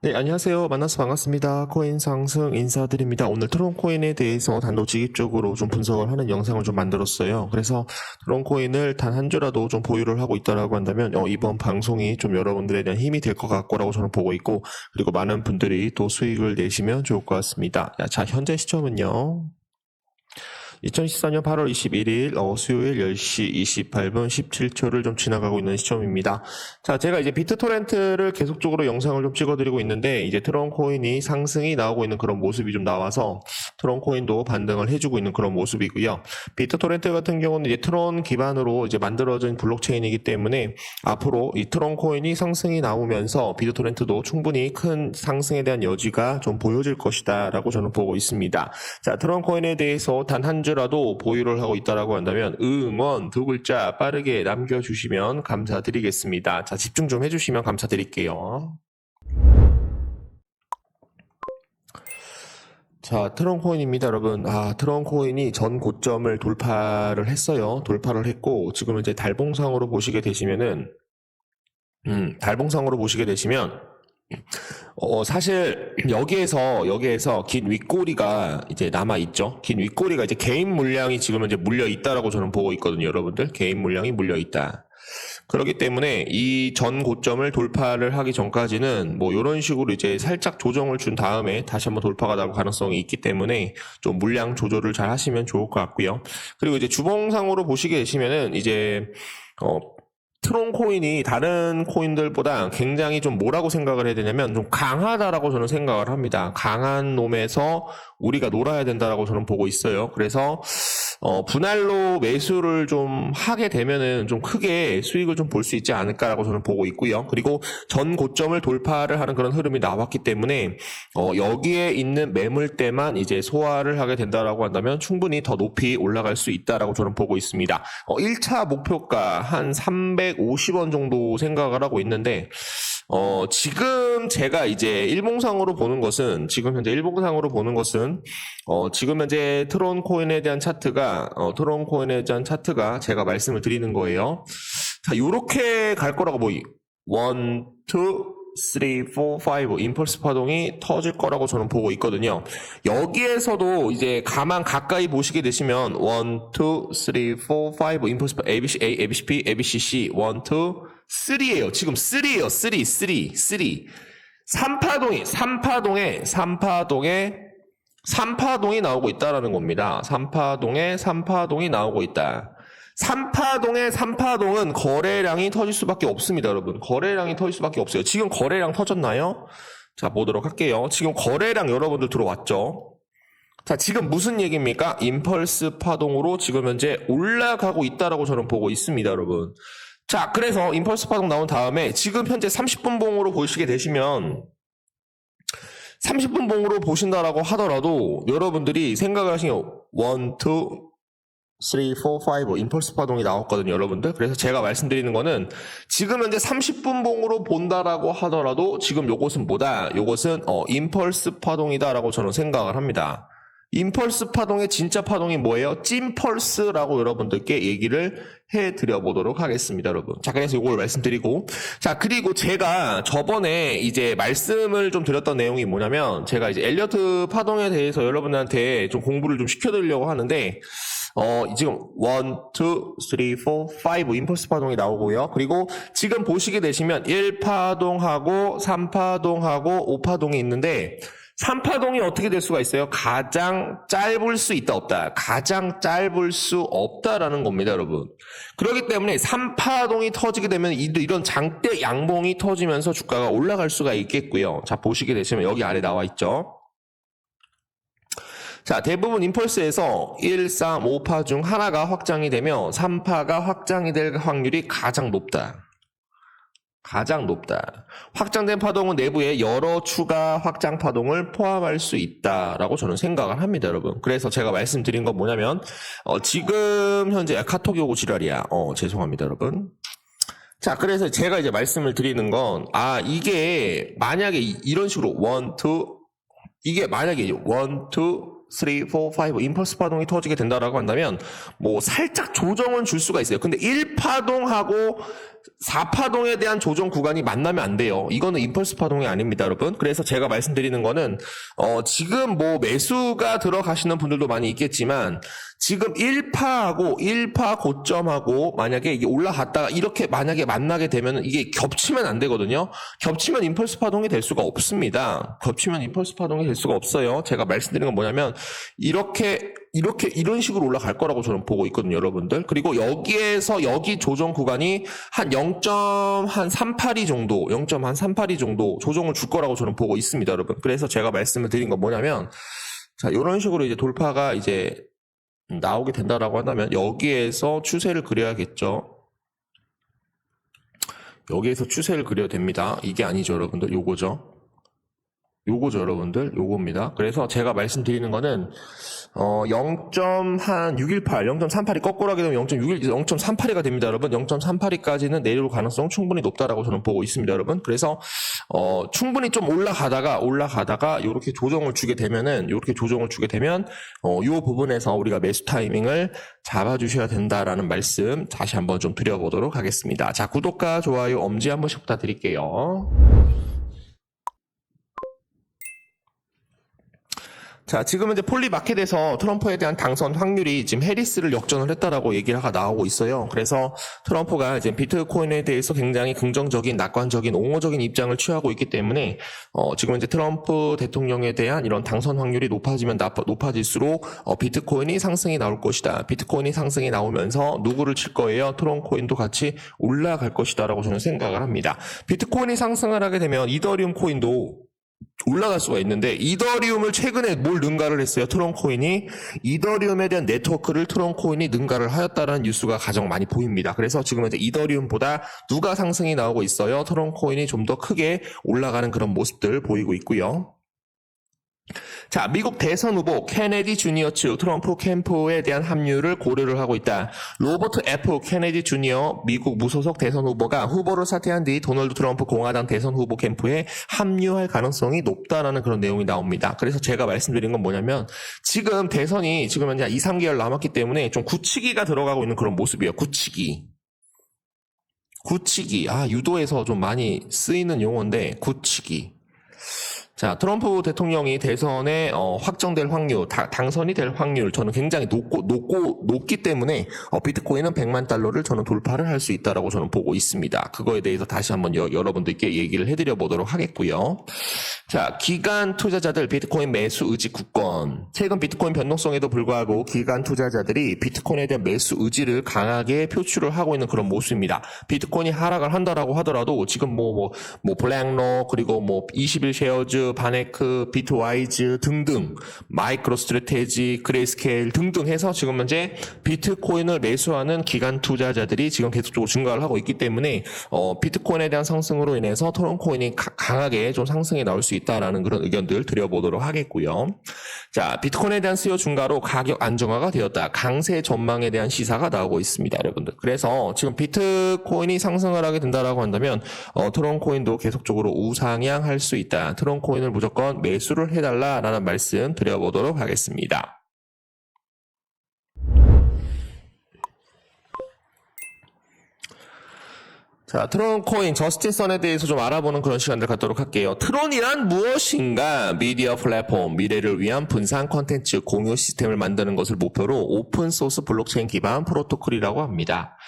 네, 안녕하세요. 만나서 반갑습니다. 코인 상승 인사드립니다. 오늘 트론 코인에 대해서 단도직입적으로 좀 분석을 하는 영상을 좀 만들었어요. 그래서 트론 코인을 단 한 주라도 좀 보유를 하고 있다라고 한다면 어, 이번 방송이 좀 여러분들에 대한 힘이 될 것 같고라고 저는 보고 있고 그리고 많은 분들이 또 수익을 내시면 좋을 것 같습니다. 자, 현재 시점은요. 2014년 8월 21일 어, 수요일 10시 28분 17초를 좀 지나가고 있는 시점입니다. 자, 제가 이제 비트토렌트를 계속적으로 영상을 좀 찍어드리고 있는데 이제 트론 코인이 상승이 나오고 있는 그런 모습이 좀 나와서 트론 코인도 반등을 해주고 있는 그런 모습이고요. 비트토렌트 같은 경우는 이제 트론 기반으로 이제 만들어진 블록체인이기 때문에 앞으로 이 트론 코인이 상승이 나오면서 비트토렌트도 충분히 큰 상승에 대한 여지가 좀 보여질 것이다라고 저는 보고 있습니다. 자, 트론 코인에 대해서 단한 주라도 보유를 하고 있다라고 한다면 응원 두 글자 빠르게 남겨주시면 감사드리겠습니다. 자, 집중 좀 해주시면 감사드릴게요. 자, 트론 코인입니다, 여러분. 아, 트론 코인이 전 고점을 돌파를 했어요. 돌파를 했고, 지금 이제 달봉상으로 보시게 되시면은, 음, 달봉상으로 보시게 되시면, 어, 사실, 여기에서, 여기에서 긴 윗꼬리가 이제 남아 있죠. 긴 윗꼬리가 이제 개인 물량이 지금 이제 물려 있다라고 저는 보고 있거든요, 여러분들. 개인 물량이 물려 있다. 그렇기 때문에 이 전 고점을 돌파를 하기 전까지는 뭐 이런 식으로 이제 살짝 조정을 준 다음에 다시 한번 돌파가 나올 가능성이 있기 때문에 좀 물량 조절을 잘 하시면 좋을 것 같고요. 그리고 이제 주봉상으로 보시게 되시면은 이제 어 트론 코인이 다른 코인들보다 굉장히 좀 뭐라고 생각을 해야 되냐면 좀 강하다라고 저는 생각을 합니다. 강한 놈에서 우리가 놀아야 된다라고 저는 보고 있어요. 그래서 어, 분할로 매수를 좀 하게 되면은 좀 크게 수익을 좀 볼 수 있지 않을까라고 저는 보고 있고요. 그리고 전 고점을 돌파를 하는 그런 흐름이 나왔기 때문에 어, 여기에 있는 매물대만 이제 소화를 하게 된다라고 한다면 충분히 더 높이 올라갈 수 있다라고 저는 보고 있습니다. 어, 1차 목표가 한 350원 정도 생각을 하고 있는데 어, 지금 제가 이제 일봉상으로 보는 것은, 지금 현재 일봉상으로 보는 것은, 어, 지금 현재 트론 코인에 대한 차트가, 어, 트론 코인에 대한 차트가 제가 말씀을 드리는 거예요. 자, 요렇게 갈 거라고 보이. 1, 2, 3, 4, 5 임펄스 파동이 터질 거라고 저는 보고 있거든요. 여기에서도 이제 가만 가까이 보시게 되시면 1, 2, 3, 4, 5 임펄스 파 ABC A, ABC B, ABC C 1, 2, 3예요. 지금 3예요. 3, 3, 3. 3파동이 3파동에 3파동에 3파동이 나오고 있다라는 겁니다. 3파동에 3파동이 나오고 있다. 3파동의 3파동은 거래량이 터질 수밖에 없습니다, 여러분. 거래량이 터질 수밖에 없어요. 지금 거래량 터졌나요? 자, 보도록 할게요. 지금 거래량 여러분들 들어왔죠? 자, 지금 무슨 얘기입니까? 임펄스 파동으로 지금 현재 올라가고 있다라고 저는 보고 있습니다, 여러분. 자, 그래서 임펄스 파동 나온 다음에 지금 현재 30분 봉으로 보시게 되시면 30분 봉으로 보신다라고 하더라도 여러분들이 생각을 하시면 1, 2, 3, 4, 5 임펄스 파동이 나왔거든요, 여러분들. 그래서 제가 말씀드리는 거는 지금 현재 30분 봉으로 본다라고 하더라도 지금 요것은 뭐다? 요것은 어, 임펄스 파동이다라고 저는 생각을 합니다. 임펄스 파동의 진짜 파동이 뭐예요? 찐펄스라고 여러분들께 얘기를 해 드려 보도록 하겠습니다, 여러분. 자, 그래서 이걸 말씀드리고. 자, 그리고 제가 저번에 이제 말씀을 좀 드렸던 내용이 뭐냐면, 제가 이제 엘리어트 파동에 대해서 여러분한테 좀 공부를 좀 시켜 드리려고 하는데, 어, 지금 1, 2, 3, 4, 5 임펄스 파동이 나오고요. 그리고 지금 보시게 되시면 1파동하고 3파동하고 5파동이 있는데 3파동이 어떻게 될 수가 있어요? 가장 짧을 수 있다 없다. 가장 짧을 수 없다라는 겁니다, 여러분. 그렇기 때문에 3파동이 터지게 되면 이- 이런 장대 양봉이 터지면서 주가가 올라갈 수가 있겠고요. 자, 보시게 되시면 여기 아래 나와 있죠. 자, 대부분 임펄스에서 1, 3, 5파 중 하나가 확장이 되며 3파가 확장이 될 확률이 가장 높다. 가장 높다. 확장된 파동은 내부에 여러 추가 확장 파동을 포함할 수 있다라고 저는 생각을 합니다, 여러분. 그래서 제가 말씀드린 건 뭐냐면 어, 지금 현재 아, 카톡이 오고 지랄이야. 어, 죄송합니다, 여러분. 자, 그래서 제가 이제 말씀을 드리는 건, 아, 이게 만약에 이- 이런 식으로 원, 투, 이게 만약에 원, 투, 3, 4, 5 임펄스 파동이 터지게 된다라고 한다면 뭐 살짝 조정은 줄 수가 있어요. 근데 1파동하고 4파동에 대한 조정 구간이 만나면 안 돼요. 이거는 임펄스 파동이 아닙니다, 여러분. 그래서 제가 말씀드리는 거는 어, 지금 뭐 매수가 들어가시는 분들도 많이 있겠지만 지금 1파하고 1파 고점하고 만약에 이게 올라갔다가 이렇게 만약에 만나게 되면 이게 겹치면 안 되거든요. 겹치면 임펄스 파동이 될 수가 없습니다. 겹치면 임펄스 파동이 될 수가 없어요. 제가 말씀드리는 건 뭐냐면 이렇게 이렇게 이런 식으로 올라갈 거라고 저는 보고 있거든요, 여러분들. 그리고 여기에서 여기 조정 구간이 한 0.38이 정도, 0.38이 정도 조정을 줄 거라고 저는 보고 있습니다, 여러분. 그래서 제가 말씀을 드린 건 뭐냐면 자, 이런 식으로 이제 돌파가 이제 나오게 된다라고 한다면 여기에서 추세를 그려야겠죠. 여기에서 추세를 그려야 됩니다. 이게 아니죠, 여러분들. 요거죠. 요거죠, 여러분들. 요겁니다. 그래서 제가 말씀드리는 거는 어, 0.618, 0.38이 거꾸로 하게 되면 0.61, 0.38이가 됩니다, 여러분. 0.38이까지는 내려올 가능성 충분히 높다라고 저는 보고 있습니다, 여러분. 그래서 어, 충분히 좀 올라가다가 올라가다가 이렇게 조정을 주게 되면은 이렇게 조정을 주게 되면 어, 요 부분에서 우리가 매수 타이밍을 잡아주셔야 된다라는 말씀 다시 한번 좀 드려보도록 하겠습니다. 자, 구독과 좋아요, 엄지 한 번씩 부탁드릴게요. 자, 지금 이제 폴리마켓에서 트럼프에 대한 당선 확률이 지금 해리스를 역전을 했다라고 얘기가 나오고 있어요. 그래서 트럼프가 이제 비트코인에 대해서 굉장히 긍정적인, 낙관적인, 옹호적인 입장을 취하고 있기 때문에 어, 지금 이제 트럼프 대통령에 대한 이런 당선 확률이 높아지면 높아질수록 어, 비트코인이 상승이 나올 것이다. 비트코인이 상승이 나오면서 누구를 칠 거예요? 트럼코인도 같이 올라갈 것이다라고 저는 생각을 합니다. 비트코인이 상승을 하게 되면 이더리움 코인도 올라갈 수가 있는데 이더리움을 최근에 뭘 능가를 했어요? 트론코인이? 이더리움에 대한 네트워크를 트론코인이 능가를 하였다는 뉴스가 가장 많이 보입니다. 그래서 지금 이제 이더리움보다 누가 상승이 나오고 있어요? 트론코인이 좀 더 크게 올라가는 그런 모습들 보이고 있고요 자, 미국 대선 후보 케네디 주니어 측 트럼프 캠프에 대한 합류를 고려를 하고 있다. 로버트 F. 케네디 주니어 미국 무소속 대선 후보가 후보를 사퇴한 뒤 도널드 트럼프 공화당 대선 후보 캠프에 합류할 가능성이 높다라는 그런 내용이 나옵니다. 그래서 제가 말씀드린 건 뭐냐면 지금 대선이 지금 현재 2, 3개월 남았기 때문에 좀 굳히기가 들어가고 있는 그런 모습이에요. 굳히기. 굳히기. 아, 유도에서 좀 많이 쓰이는 용어인데 굳히기. 자, 트럼프 대통령이 대선에 어, 확정될 확률, 다- 당선이 될 확률 저는 굉장히 높고 높고 높기 때문에 어, 비트코인은 100만 달러를 저는 돌파를 할 수 있다라고 저는 보고 있습니다. 그거에 대해서 다시 한번 여, 여러분들께 얘기를 해드려 보도록 하겠고요. 자, 기간 투자자들 비트코인 매수 의지 굳건. 최근 비트코인 변동성에도 불구하고 기간 투자자들이 비트코인에 대한 매수 의지를 강하게 표출을 하고 있는 그런 모습입니다. 비트코인이 하락을 한다라고 하더라도 지금 뭐, 뭐, 뭐, 블랙로, 그리고 뭐, 21 쉐어즈, 바네크, 비트와이즈 등등, 마이크로 스트레테지, 그레이스케일 등등 해서 지금 현재 비트코인을 매수하는 기간 투자자들이 지금 계속적으로 증가를 하고 있기 때문에, 어, 비트코인에 대한 상승으로 인해서 토론코인이 가- 강하게 좀 상승이 나올 수 있다라는 그런 의견들 드려보도록 하겠고요. 자, 비트코인에 대한 수요 증가로 가격 안정화가 되었다. 강세 전망에 대한 시사가 나오고 있습니다, 여러분들. 그래서 지금 비트코인이 상승을 하게 된다라고 한다면 어, 트론코인도 계속적으로 우상향할 수 있다. 트론코인 을 무조건 매수를 해달라라는 말씀 드려보도록 하겠습니다. 자, 트론 코인 저스틴 선에 대해서 좀 알아보는 그런 시간들 갖도록 할게요. 트론이란 무엇인가? 미디어 플랫폼, 미래를 위한 분산 컨텐츠 공유 시스템을 만드는 것을 목표로 오픈 소스 블록체인 기반 프로토콜이라고 합니다.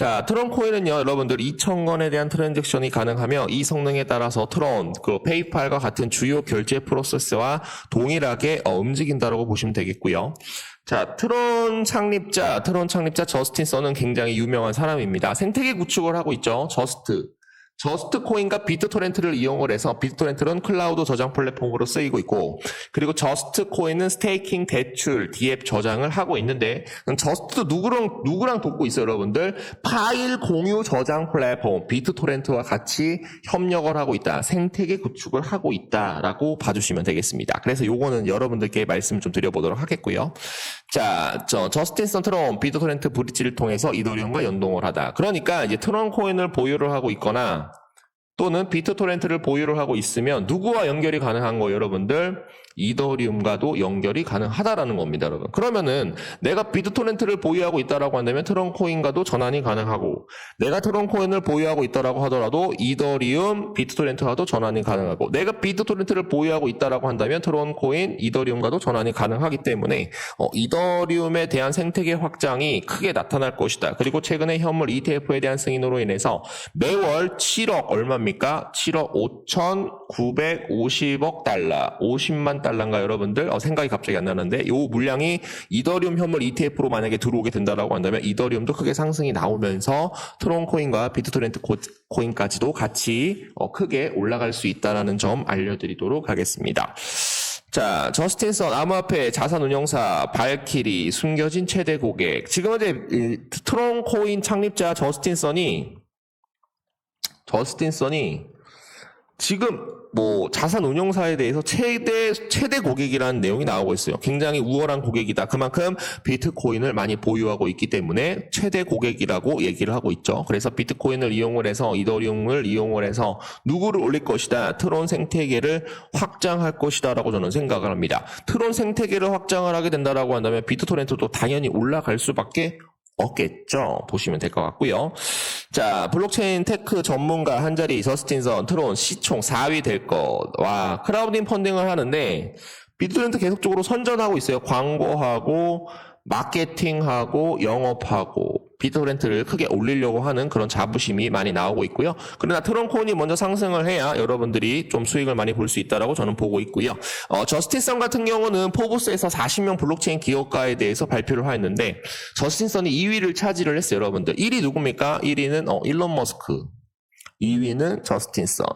자, 트론 코인은요, 여러분들 2,000건에 대한 트랜잭션이 가능하며 이 성능에 따라서 트론, 그 페이팔과 같은 주요 결제 프로세스와 동일하게 어, 움직인다라고 보시면 되겠고요. 자, 트론 창립자, 트론 창립자 저스틴 선은 굉장히 유명한 사람입니다. 생태계 구축을 하고 있죠. 저스트. 저스트 코인과 비트토렌트를 이용을 해서 비트토렌트는 클라우드 저장 플랫폼으로 쓰이고 있고 그리고 저스트 코인은 스테이킹 대출 디앱 저장을 하고 있는데 저스트도 누구랑 누구랑 돕고 있어요 여러분들? 파일 공유 저장 플랫폼 비트토렌트와 같이 협력을 하고 있다 생태계 구축을 하고 있다라고 봐주시면 되겠습니다. 그래서 요거는 여러분들께 말씀 좀 드려보도록 하겠고요. 자, 저 저스틴 선 트론 비트토렌트 브릿지를 통해서 이더리움과 연동을 하다. 그러니까 이제 트론 코인을 보유를 하고 있거나 또는 비트 토렌트를 보유를 하고 있으면 누구와 연결이 가능한 거예요, 여러분들? 이더리움과도 연결이 가능하다라는 겁니다, 여러분. 그러면은 내가 비트 토렌트를 보유하고 있다라고 한다면 트론코인과도 전환이 가능하고 내가 트론코인을 보유하고 있다라고 하더라도 이더리움, 비트 토렌트와도 전환이 가능하고 내가 비트 토렌트를 보유하고 있다라고 한다면 트론코인, 이더리움과도 전환이 가능하기 때문에 어, 이더리움에 대한 생태계 확장이 크게 나타날 것이다. 그리고 최근에 현물 ETF에 대한 승인으로 인해서 매월 7억 얼마입니 까? 7억 5,950억 달러, 50만 달러인가 여러분들? 어, 생각이 갑자기 안 나는데 요 물량이 이더리움 현물 ETF로 만약에 들어오게 된다라고 한다면 이더리움도 크게 상승이 나오면서 트론코인과 비트토렌트 코- 코인까지도 같이 어, 크게 올라갈 수 있다라는 점 알려드리도록 하겠습니다. 자, 저스틴선 암호화폐 자산운용사 발키리 숨겨진 최대 고객. 지금 현재 이 트론 코인 창립자 저스틴선이 저스틴 선이 지금 뭐 자산 운용사에 대해서 최대 최대 고객이라는 내용이 나오고 있어요. 굉장히 우월한 고객이다. 그만큼 비트코인을 많이 보유하고 있기 때문에 최대 고객이라고 얘기를 하고 있죠. 그래서 비트코인을 이용을 해서 이더리움을 이용을 해서 누구를 올릴 것이다. 트론 생태계를 확장할 것이다라고 저는 생각을 합니다. 트론 생태계를 확장을 하게 된다라고 한다면 비트토렌트도 당연히 올라갈 수밖에 없겠죠. 보시면 될 것 같고요. 자, 블록체인 테크 전문가 한 자리 저스틴선 트론 시총 4위 될 것. 와, 크라우딩 펀딩을 하는데 비트토렌트 계속적으로 선전하고 있어요. 광고하고 마케팅하고 영업하고 비트토렌트를 크게 올리려고 하는 그런 자부심이 많이 나오고 있고요. 그러나 트론코인이 먼저 상승을 해야 여러분들이 좀 수익을 많이 볼 수 있다라고 저는 보고 있고요. 어, 저스틴선 같은 경우는 포브스에서 40명 블록체인 기업가에 대해서 발표를 하였는데 저스틴선이 2위를 차지를 했어요, 여러분들. 1위 누굽니까? 1위는 어, 일론 머스크. 2위는 저스틴선.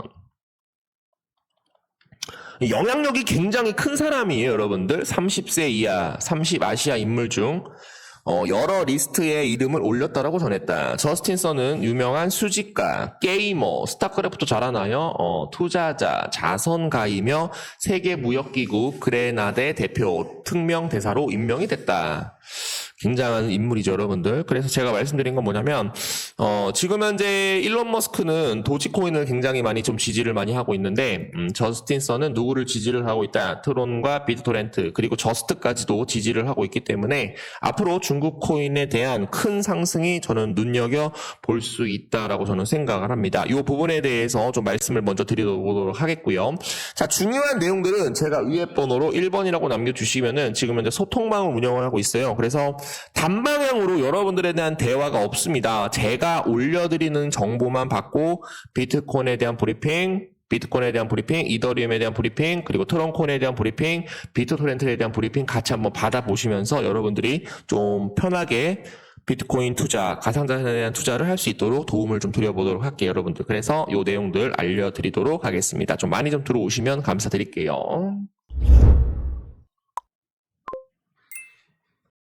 영향력이 굉장히 큰 사람이에요, 여러분들. 30세 이하, 30 아시아 인물 중 어, 여러 리스트에 이름을 올렸다라고 전했다. 저스틴선은 유명한 수집가, 게이머, 스타크래프트 잘하나요? 어, 투자자, 자선가이며 세계무역기구 그레나데 대표 특명 대사로 임명이 됐다. 굉장한 인물이죠, 여러분들. 그래서 제가 말씀드린 건 뭐냐면, 어, 지금 현재 일론 머스크는 도지코인을 굉장히 많이 좀 지지를 많이 하고 있는데, 음, 저스틴 선은 누구를 지지를 하고 있다? 트론과 비트토렌트, 그리고 저스트까지도 지지를 하고 있기 때문에, 앞으로 중국 코인에 대한 큰 상승이 저는 눈여겨 볼 수 있다라고 저는 생각을 합니다. 이 부분에 대해서 좀 말씀을 먼저 드리도록 하겠고요. 자, 중요한 내용들은 제가 위에 번호로 1번이라고 남겨주시면은 지금 현재 소통방을 운영을 하고 있어요. 그래서 단방향으로 여러분들에 대한 대화가 없습니다. 제가 올려드리는 정보만 받고 비트코인에 대한 브리핑, 비트코인에 대한 브리핑, 이더리움에 대한 브리핑, 그리고 트론코인에 대한 브리핑, 비트토렌트에 대한 브리핑 같이 한번 받아보시면서 여러분들이 좀 편하게 비트코인 투자, 가상자산에 대한 투자를 할 수 있도록 도움을 좀 드려보도록 할게요, 여러분들. 그래서 요 내용들 알려드리도록 하겠습니다. 좀 많이 좀 들어오시면 감사드릴게요.